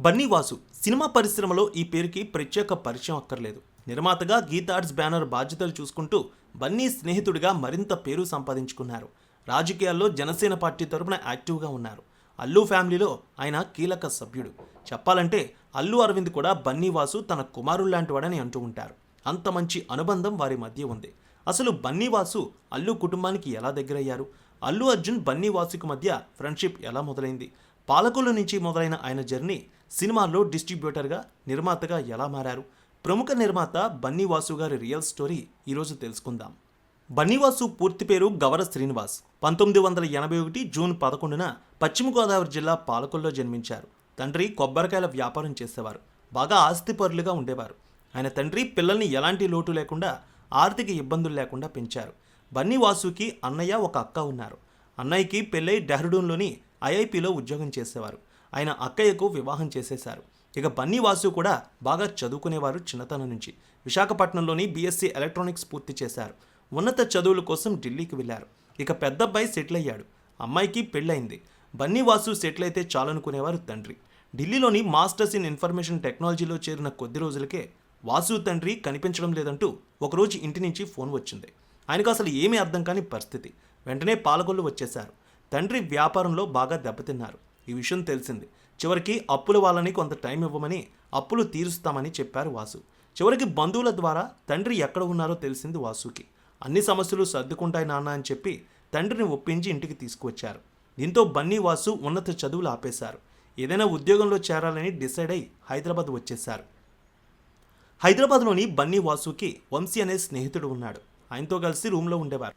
Bunny Vasu cinema పరిశ్రమలో ఈ పేరుకి ప్రత్యేక పరిచయం అక్కర్లేదు. నిర్మాతగా గీతార్ట్స్ బ్యానర్ బాధ్యతలు చూసుకుంటూ బన్నీ స్నేహితుడిగా మరింత పేరు సంపాదించుకున్నారు. రాజకీయాల్లో జనసేన పార్టీ తరపున యాక్టివ్గా ఉన్నారు. అల్లు ఫ్యామిలీలో ఆయన కీలక సభ్యుడు. చెప్పాలంటే అల్లు అరవింద్ కూడా బన్నీవాసు తన కుమారుడు లాంటివాడని అంటూ ఉంటారు. అంత మంచి అనుబంధం వారి మధ్య ఉంది. అసలు బన్నీవాసు అల్లు కుటుంబానికి ఎలా దగ్గరయ్యారు? అల్లు అర్జున్ బన్నీవాసుకు మధ్య ఫ్రెండ్షిప్ ఎలా మొదలైంది? పాలకుల నుంచి మొదలైన ఆయన జర్నీ సినిమాల్లో డిస్ట్రిబ్యూటర్గా నిర్మాతగా ఎలా మారారు? ప్రముఖ నిర్మాత బన్నీవాసు గారి రియల్ స్టోరీ ఈరోజు తెలుసుకుందాం. బన్నీవాసు పూర్తి పేరు గవర శ్రీనివాస్. పంతొమ్మిది వందల ఎనభై ఒకటి జూన్ పదకొండున పశ్చిమ గోదావరి జిల్లా పాలకొల్లో జన్మించారు. తండ్రి కొబ్బరికాయల వ్యాపారం చేసేవారు. బాగా ఆస్తిపరులుగా ఉండేవారు. ఆయన తండ్రి పిల్లల్ని ఎలాంటి లోటు లేకుండా ఆర్థిక ఇబ్బందులు లేకుండా పెంచారు. బన్నీవాసుకి అన్నయ్య ఒక అక్క ఉన్నారు. అన్నయ్యకి పెళ్ళై డెహ్రడూన్లోని ఐఐపిలో ఉద్యోగం చేసేవారు. ఆయన అక్కయ్యకు వివాహం చేసేశారు. ఇక బన్నీ వాసు కూడా బాగా చదువుకునేవారు చిన్నతనం నుంచి. విశాఖపట్నంలోని బీఎస్సీ ఎలక్ట్రానిక్స్ పూర్తి చేశారు. ఉన్నత చదువుల కోసం ఢిల్లీకి వెళ్ళారు. ఇక పెద్ద అబ్బాయి సెటిల్ అయ్యాడు. అమ్మాయికి పెళ్ళయింది. బన్నీ వాసు సెటిల్ అయితే చాలనుకునేవారు తండ్రి. ఢిల్లీలోని మాస్టర్స్ ఇన్ ఇన్ఫర్మేషన్ టెక్నాలజీలో చేరిన కొద్ది రోజులకే వాసు తండ్రి కనిపించడం లేదంటూ ఒకరోజు ఇంటి నుంచి ఫోన్ వచ్చింది. ఆయనకు అసలు ఏమీ అర్థం కాని పరిస్థితి. వెంటనే పాలకొల్లు వచ్చేశారు. తండ్రి వ్యాపారంలో బాగా దెబ్బతిన్నారు. ఈ విషయం తెలిసింది. చివరికి అప్పుల వాళ్ళని కొంత టైం ఇవ్వమని అప్పులు తీరుస్తామని చెప్పారు వాసు. చివరికి బంధువుల ద్వారా తండ్రి ఎక్కడ ఉన్నారో తెలిసింది వాసుకి. అన్ని సమస్యలు సర్దుకుంటాయి నాన్న అని చెప్పి తండ్రిని ఒప్పించి ఇంటికి తీసుకువచ్చారు. దీంతో బన్నీ వాసు ఉన్నత చదువులు ఆపేశారు. ఏదైనా ఉద్యోగంలో చేరాలని డిసైడ్ అయి హైదరాబాద్ వచ్చేశారు. హైదరాబాద్లోని బన్నీ వాసుకి వంశీ అనే స్నేహితుడు ఉన్నాడు. ఆయనతో కలిసి రూమ్లో ఉండేవారు.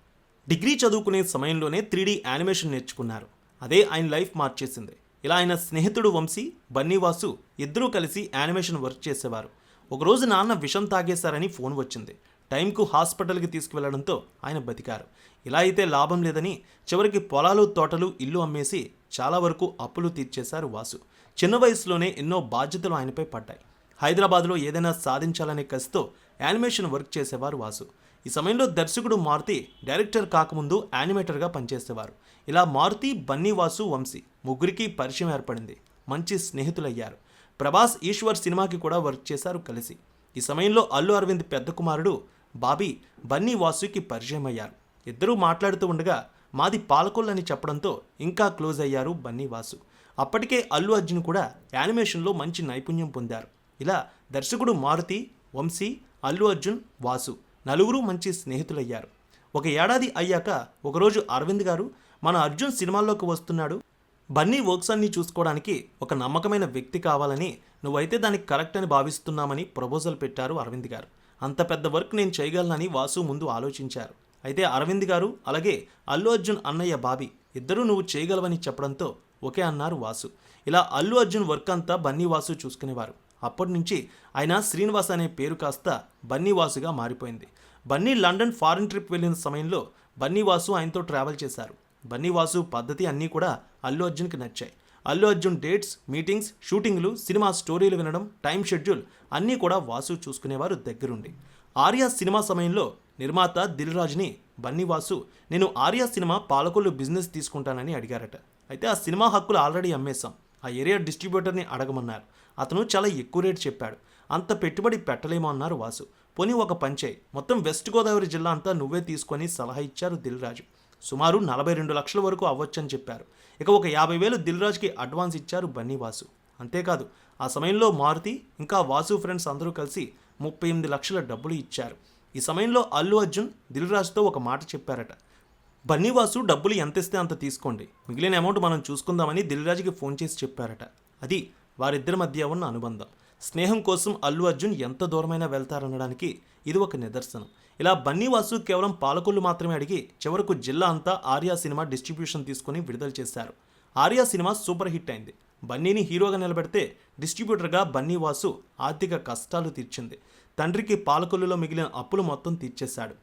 డిగ్రీ చదువుకునే సమయంలోనే త్రీ యానిమేషన్ నేర్చుకున్నారు. అదే ఆయన లైఫ్ మార్చేసింది. ఇలా ఆయన స్నేహితుడు వంశీ బన్నీ వాసు ఇద్దరూ కలిసి యానిమేషన్ వర్క్ చేసేవారు. ఒకరోజు నాన్న విషం తాగేశారని ఫోన్ వచ్చింది. టైంకు హాస్పిటల్కి తీసుకువెళ్ళడంతో ఆయన బతికారు. ఇలా అయితే లాభం లేదని చివరికి పొలాలు తోటలు ఇల్లు అమ్మేసి చాలా వరకు అప్పులు తీర్చేశారు వాసు. చిన్న వయసులోనే ఎన్నో బాధ్యతలు ఆయనపై పడ్డాయి. హైదరాబాద్లో ఏదైనా సాధించాలనే కసితో యానిమేషన్ వర్క్ చేసేవారు వాసు. ఈ సమయంలో దర్శకుడు మారుతి డైరెక్టర్ కాకముందు యానిమేటర్గా పనిచేసేవారు. ఇలా మారుతి బన్నీ వాసు వంశీ ముగ్గురికి పరిచయం ఏర్పడింది. మంచి స్నేహితులయ్యారు. ప్రభాస్ ఈశ్వర్ సినిమాకి కూడా వర్క్ చేశారు కలిసి. ఈ సమయంలో అల్లు అరవింద్ పెద్ద కుమారుడు బాబీ బన్నీ వాసుకి పరిచయం అయ్యారు ఇద్దరూ మాట్లాడుతూ ఉండగా మాది పాలకొల్లని చెప్పడంతో ఇంకా క్లోజ్ అయ్యారు బన్నీ వాసు అప్పటికే అల్లు అర్జున్ కూడా యానిమేషన్లో మంచి నైపుణ్యం పొందారు. ఇలా దర్శకుడు మారుతి వంశీ అల్లు అర్జున్ వాసు నలుగురు మంచి స్నేహితులయ్యారు. ఒక ఏడాది అయ్యాక ఒకరోజు అరవింద్ గారు మన అర్జున్ సినిమాల్లోకి వస్తున్నాడు. బన్నీ వర్క్స్ అన్ని చూసుకోవడానికి ఒక నమ్మకమైన వ్యక్తి కావాలని నువ్వైతే దానికి కరెక్ట్ అని భావిస్తున్నామని ప్రపోజల్ పెట్టారు అరవింద్ గారు. అంత పెద్ద వర్క్ నేను చేయగలనని వాసు ముందు ఆలోచించారు. అయితే అరవింద్ గారు అలాగే అల్లు అర్జున్ అన్నయ్య బాబీ ఇద్దరూ నువ్వు చేయగలవని చెప్పడంతో ఓకే అన్నారు వాసు. ఇలా అల్లు అర్జున్ వర్క్ అంతా బన్నీ వాసు చూసుకునేవారు. అప్పటి నుంచి ఆయన శ్రీనివాస్ అనే పేరు కాస్త బన్నీ వాసుగా మారిపోయింది. బన్నీ లండన్ ఫారిన్ ట్రిప్ వెళ్ళిన సమయంలో బన్నీ వాసు ఆయనతో ట్రావెల్ చేశారు. బన్నీవాసు పద్ధతి అన్నీ కూడా అల్లు అర్జున్కి నచ్చాయి. అల్లు అర్జున్ డేట్స్ మీటింగ్స్ షూటింగ్లు సినిమా స్టోరీలు వినడం టైం షెడ్యూల్ అన్నీ కూడా వాసు చూసుకునేవారు దగ్గరుండి. ఆర్య సినిమా సమయంలో నిర్మాత దిల్ రాజుని బన్నీవాసు నేను ఆర్యా సినిమా పాలకొల్లు బిజినెస్ తీసుకుంటానని అడిగారట. అయితే ఆ సినిమా హక్కులు ఆల్రెడీ అమ్మేశాం. ఆ ఏరియా డిస్ట్రిబ్యూటర్ని అడగమన్నారు. అతను చాలా ఎక్కువ రేటు చెప్పాడు. అంత పెట్టుబడి పెట్టలేమో అన్నారు వాసు. పోనీ ఒక పంచాయి మొత్తం వెస్ట్ గోదావరి జిల్లా అంతా నువ్వే తీసుకొని సలహా ఇచ్చారు దిల్ రాజు సుమారు నలభై రెండు లక్షల వరకు అవ్వచ్చని చెప్పారు. ఇక ఒక యాభై వేలు దిల్రాజ్కి అడ్వాన్స్ ఇచ్చారు బన్నీ వాసు అంతేకాదు ఆ సమయంలో మారుతి ఇంకా వాసు ఫ్రెండ్స్ అందరూ కలిసి ముప్పై ఎనిమిది లక్షల డబ్బులు ఇచ్చారు. ఈ సమయంలో అల్లు అర్జున్ దిల్రాజ్తో ఒక మాట చెప్పారట. బన్నీవాసు డబ్బులు ఎంత ఇస్తే అంత తీసుకోండి. మిగిలిన అమౌంట్ మనం చూసుకుందామని దిల్రాజుకి ఫోన్ చేసి చెప్పారట. అది వారిద్దరి మధ్య ఉన్న అనుబంధం. స్నేహం కోసం అల్లు అర్జున్ ఎంత దూరమైనా వెళ్తారనడానికి ఇది ఒక నిదర్శనం. ఇలా బన్నీవాసు కేవలం పాలకొల్లు మాత్రమే అడిగి చివరకు జిల్లా అంతా ఆర్యా సినిమా డిస్ట్రిబ్యూషన్ తీసుకుని విడుదల చేశారు. ఆర్యా సినిమా సూపర్ హిట్ అయింది. బన్నీని హీరోగా నిలబెడితే డిస్ట్రిబ్యూటర్గా బన్నీ వాసు ఆర్థిక కష్టాలు తీర్చింది. తండ్రికి పాలకొల్లులో మిగిలిన అప్పులు మొత్తం తీర్చేశాడు.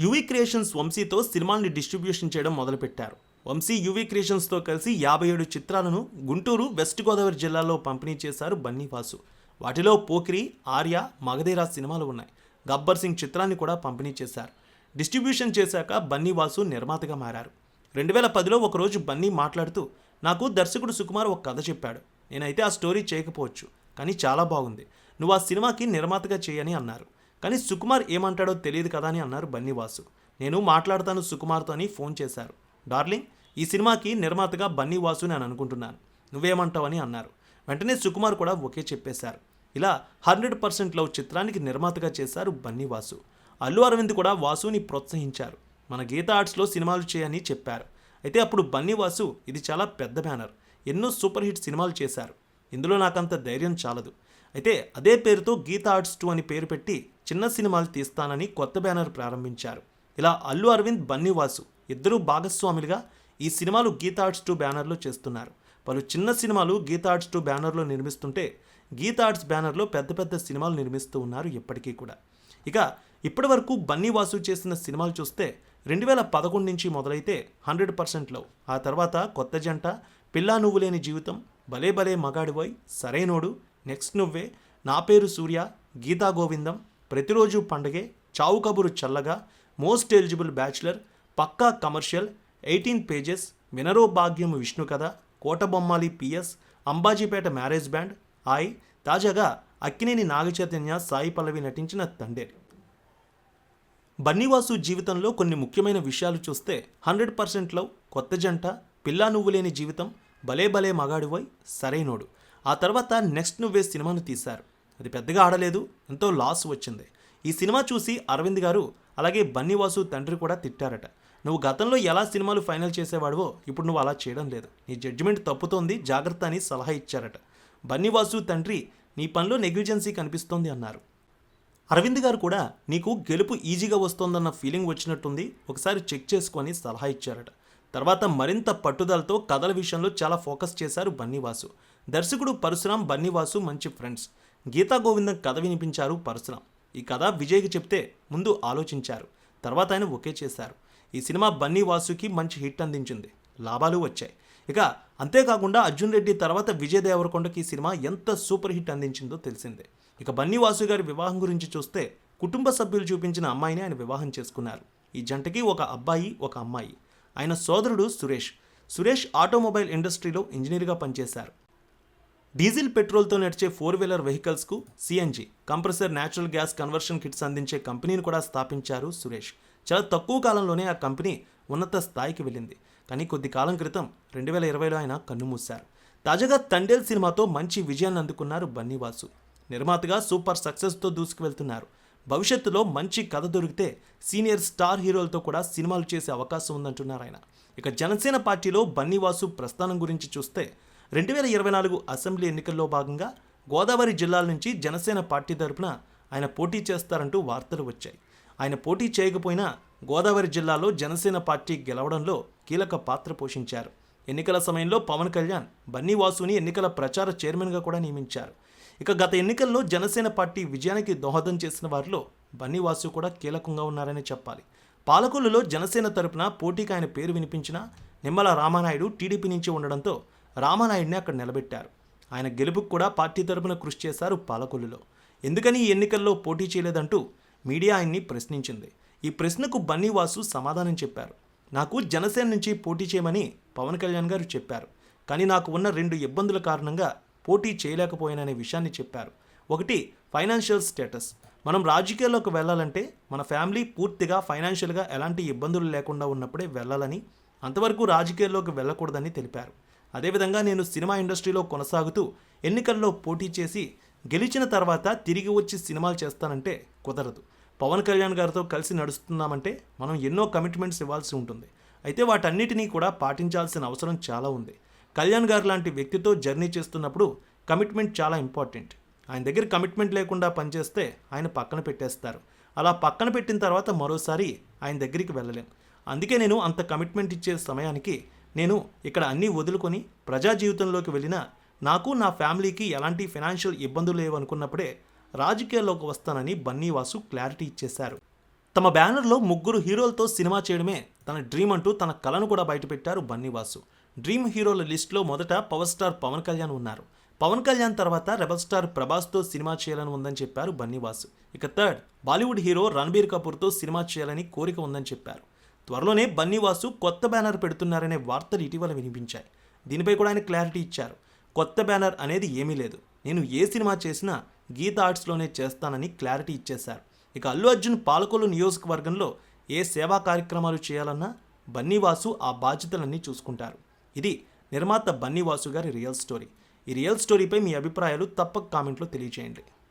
యువి క్రియేషన్స్ వంశీతో సినిమాల్ని డిస్ట్రిబ్యూషన్ చేయడం మొదలుపెట్టారు. వంశీ యువి క్రియేషన్స్తో కలిసి యాభై ఏడు చిత్రాలను గుంటూరు వెస్ట్ గోదావరి జిల్లాలో పంపిణీ చేశారు బన్నీ వాసు వాటిలో పోకిరి ఆర్య మగధీరా సినిమాలు ఉన్నాయి. గబ్బర్ సింగ్ చిత్రాన్ని కూడా పంపిణీ చేశారు. డిస్ట్రిబ్యూషన్ చేశాక బన్నీ వాసు నిర్మాతగా మారారు. రెండు వేల పదిలో ఒకరోజు బన్నీ మాట్లాడుతూ నాకు దర్శకుడు సుకుమార్ ఒక కథ చెప్పాడు. నేనైతే ఆ స్టోరీ చేయకపోవచ్చు కానీ చాలా బాగుంది. నువ్వు ఆ సినిమాకి నిర్మాతగా చేయని అన్నారు. కానీ సుకుమార్ ఏమంటాడో తెలియదు కదా అని అన్నారు బన్నీవాసు నేను మాట్లాడతాను సుకుమార్తో అని ఫోన్ చేశారు. డార్లింగ్ ఈ సినిమాకి నిర్మాతగా బన్నీవాసు నేను అనుకుంటున్నాను. నువ్వేమంటావని అన్నారు. వెంటనే సుకుమార్ కూడా ఒకే చెప్పేశారు. ఇలా హండ్రెడ్ పర్సెంట్ లవ్ చిత్రానికి నిర్మాతగా చేశారు బన్నీవాసు. అల్లు అరవింద్ కూడా వాసుని ప్రోత్సహించారు. మన గీత ఆర్ట్స్లో సినిమాలు చేయని చెప్పారు. అయితే అప్పుడు బన్నీ వాసు ఇది చాలా పెద్ద బ్యానర్. ఎన్నో సూపర్ హిట్ సినిమాలు చేశారు. ఇందులో నాకంత ధైర్యం చాలదు. అయితే అదే పేరుతో గీత ఆర్ట్స్ టూ అని పేరు పెట్టి చిన్న సినిమాలు తీస్తానని కొత్త బ్యానర్ ప్రారంభించారు. ఇలా అల్లు అరవింద్ బన్నీవాసు ఇద్దరూ భాగస్వాములుగా ఈ సినిమాలు గీత ఆర్ట్స్ టూ బ్యానర్లో చేస్తున్నారు. పలు చిన్న సినిమాలు గీత ఆర్ట్స్ టూ బ్యానర్లో నిర్మిస్తుంటే గీత ఆర్ట్స్ బ్యానర్లో పెద్ద పెద్ద సినిమాలు నిర్మిస్తూ ఉన్నారు ఇప్పటికీ కూడా. ఇక ఇప్పటి వరకు బన్నీ వాసు చేసిన సినిమాలు చూస్తే రెండు వేల పదకొండు నుంచి మొదలైతే హండ్రెడ్ పర్సెంట్లో. ఆ తర్వాత కొత్త జంట పిల్లా నువ్వు లేని జీవితం భలే భలే మగాడిపోయ్ సరైనోడు నెక్స్ట్ నువ్వే నా పేరు సూర్య గీతా గోవిందం ప్రతిరోజు పండగే Chaavu Kaburu Challaga most eligible bachelor Pakka commercial eighteen pages Vinaro Bhagyam Vishnu Katha Kotabommali PS Ambajipeta marriage band hi తాజాగా అక్కినేని నాగచైతన్య సాయి పల్లవి నటించిన తండేరి బన్నీవాసు జీవితంలో కొన్ని ముఖ్యమైన విషయాలు చూస్తే హండ్రెడ్ పర్సెంట్లో కొత్త జంట పిల్లా నువ్వు లేని జీవితం భలే భలే మగాడివై సరైనోడు. ఆ తర్వాత నెక్స్ట్ నువ్వే సినిమాను తీశారు. అది పెద్దగా ఆడలేదు ఎంతో లాస్ వచ్చింది. ఈ సినిమా చూసి అరవింద్ గారు అలాగే బన్నీవాసు తండ్రి కూడా తిట్టారట. నువ్వు గతంలో ఎలా సినిమాలు ఫైనల్ చేసేవాడివో ఇప్పుడు నువ్వు అలా చేయడం లేదు. నీ జడ్జిమెంట్ తప్పుతోంది జాగ్రత్త అని సలహా ఇచ్చారట. బన్నీవాసు తండ్రి నీ పనిలో నెగ్లిజెన్సీ కనిపిస్తోంది అన్నారు. అరవింద్ గారు కూడా నీకు గెలుపు ఈజీగా వస్తోందన్న ఫీలింగ్ వచ్చినట్టుంది ఒకసారి చెక్ చేసుకొని సలహా ఇచ్చారట. తర్వాత మరింత పట్టుదలతో కథల విషయంలో చాలా ఫోకస్ చేశారు బన్నీవాసు. దర్శకుడు పరశురాం బన్నీవాసు మంచి ఫ్రెండ్స్. గీతా గోవిందం కథ వినిపించారు పరశురాం. ఈ కథ విజయ్కి చెప్తే ముందు ఆలోచించారు. తర్వాత ఆయన ఒకే చేశారు. ఈ సినిమా బన్నీవాసుకి మంచి హిట్ అందించింది. లాభాలు వచ్చాయి. ఇక అంతేకాకుండా అర్జున్ రెడ్డి తర్వాత విజయ్ దేవరకొండకి ఈ సినిమా ఎంత సూపర్ హిట్ అందించిందో తెలిసిందే. ఇక బన్నీ వాసు గారి వివాహం గురించి చూస్తే కుటుంబ సభ్యులు చూపించిన అమ్మాయిని ఆయన వివాహం చేసుకున్నారు. ఈ జంటకి ఒక అబ్బాయి ఒక అమ్మాయి. ఆయన సోదరుడు సురేష్. సురేష్ ఆటోమొబైల్ ఇండస్ట్రీలో ఇంజనీర్గా పనిచేశారు. డీజిల్ పెట్రోల్తో నడిచే four wheeler వెహికల్స్కు CNG compressor natural gas conversion kits అందించే కంపెనీని కూడా స్థాపించారు సురేష్. చాలా తక్కువ కాలంలోనే ఆ కంపెనీ ఉన్నత స్థాయికి వెళ్ళింది. కానీ కొద్ది కాలం క్రితం రెండు వేల ఇరవైలో ఆయన కన్నుమూశారు. తాజాగా తండేల్ సినిమాతో మంచి విజయాన్ని అందుకున్నారు బన్నీవాసు. నిర్మాతగా సూపర్ సక్సెస్తో దూసుకువెళ్తున్నారు. భవిష్యత్తులో మంచి కథ దొరికితే సీనియర్ స్టార్ హీరోలతో కూడా సినిమాలు చేసే అవకాశం ఉందంటున్నారు ఆయన. ఇక జనసేన పార్టీలో బన్నీవాసు ప్రస్థానం గురించి చూస్తే రెండు వేల ఇరవై నాలుగు అసెంబ్లీ ఎన్నికల్లో భాగంగా గోదావరి జిల్లాల నుంచి జనసేన పార్టీ తరపున ఆయన పోటీ చేస్తారంటూ వార్తలు వచ్చాయి. ఆయన పోటీ చేయకపోయినా గోదావరి జిల్లాలో జనసేన పార్టీ గెలవడంలో కీలక పాత్ర పోషించారు. ఎన్నికల సమయంలో పవన్ కళ్యాణ్ బన్నీవాసుని ఎన్నికల ప్రచార చైర్మన్గా కూడా నియమించారు. ఇక గత ఎన్నికల్లో జనసేన పార్టీ విజయానికి దోహదం చేసిన వారిలో బన్నీవాసు కూడా కీలకంగా ఉన్నారని చెప్పాలి. పాలకొల్లులో జనసేన తరపున పోటీకి ఆయన పేరు వినిపించిన నిమ్మల రామానాయుడు టీడీపీ నుంచి ఉండడంతో రామానాయుడిని అక్కడ నిలబెట్టారు. ఆయన గెలుపుకు కూడా పార్టీ తరపున కృషి చేశారు పాలకొల్లులో. ఎందుకని ఈ ఎన్నికల్లో పోటీ చేయలేదంటూ మీడియా ఆయన్ని ప్రశ్నించింది. ఈ ప్రశ్నకు బన్నీవాసు సమాధానం చెప్పారు. నాకు జనసేన నుంచి పోటీ చేయమని పవన్ కళ్యాణ్ గారు చెప్పారు. కానీ నాకు ఉన్న రెండు ఇబ్బందుల కారణంగా పోటీ చేయలేకపోయాననే విషయాన్ని చెప్పారు. ఒకటి ఫైనాన్షియల్ స్టేటస్. మనం రాజకీయాల్లోకి వెళ్ళాలంటే మన ఫ్యామిలీ పూర్తిగా ఫైనాన్షియల్గా ఎలాంటి ఇబ్బందులు లేకుండా ఉన్నప్పుడే వెళ్ళాలని అంతవరకు రాజకీయాల్లోకి వెళ్ళకూడదని తెలిపారు. అదేవిధంగా నేను సినిమా ఇండస్ట్రీలో కొనసాగుతూ ఎన్నికల్లో పోటీ చేసి గెలిచిన తర్వాత తిరిగి వచ్చి సినిమాలు చేస్తానంటే కుదరదు. పవన్ కళ్యాణ్ గారితో కలిసి నడుస్తున్నామంటే మనం ఎన్నో కమిట్మెంట్స్ ఇవ్వాల్సి ఉంటుంది. అయితే వాటన్నిటినీ కూడా పాటించాల్సిన అవసరం చాలా ఉంది. కళ్యాణ్ గారు లాంటి వ్యక్తితో జర్నీ చేస్తున్నప్పుడు కమిట్మెంట్ చాలా ఇంపార్టెంట్ ఆయన దగ్గర కమిట్మెంట్ లేకుండా పనిచేస్తే ఆయన పక్కన పెట్టేస్తారు. అలా పక్కన పెట్టిన తర్వాత మరోసారి ఆయన దగ్గరికి వెళ్ళలేం. అందుకే నేను అంత కమిట్మెంట్ ఇచ్చే సమయానికి నేను ఇక్కడ అన్నీ వదులుకొని ప్రజా జీవితంలోకి వెళ్ళినా నాకు నా ఫ్యామిలీకి ఎలాంటి ఫైనాన్షియల్ ఇబ్బందులు లేవనుకున్నప్పుడే రాజకీయాల్లోకి వస్తానని బన్నీవాసు క్లారిటీ ఇచ్చేశారు. తమ బ్యానర్లో ముగ్గురు హీరోలతో సినిమా చేయడమే తన డ్రీమ్ అంటూ తన కలను కూడా బయటపెట్టారు బన్నీవాసు. డ్రీమ్ హీరోల లిస్టులో మొదట పవర్ స్టార్ పవన్ కళ్యాణ్ ఉన్నారు. పవన్ కళ్యాణ్ తర్వాత రెబల్ స్టార్ ప్రభాస్తో సినిమా చేయాలని ఉందని చెప్పారు బన్నీవాసు. ఇక థర్డ్ బాలీవుడ్ హీరో రణబీర్ కపూర్తో సినిమా చేయాలని కోరిక ఉందని చెప్పారు. త్వరలోనే బన్నీవాసు కొత్త బ్యానర్ పెడుతున్నారనే వార్తలు ఇటీవల వినిపించాయి. దీనిపై కూడా ఆయన క్లారిటీ ఇచ్చారు. కొత్త బ్యానర్ అనేది ఏమీ లేదు. నేను ఏ సినిమా చేసినా గీత ఆర్ట్స్లోనే చేస్తానని క్లారిటీ ఇచ్చేశారు. ఇక అల్లు అర్జున్ పాలకొల్లు నియోజకవర్గంలో ఏ సేవా కార్యక్రమాలు చేయాలన్నా బన్నీవాసు ఆ బాధ్యతలన్నీ చూసుకుంటారు. ఇది నిర్మాత బన్నీవాసు గారి రియల్ స్టోరీ. ఈ రియల్ స్టోరీపై మీ అభిప్రాయాలు తప్పక కామెంట్లో తెలియజేయండి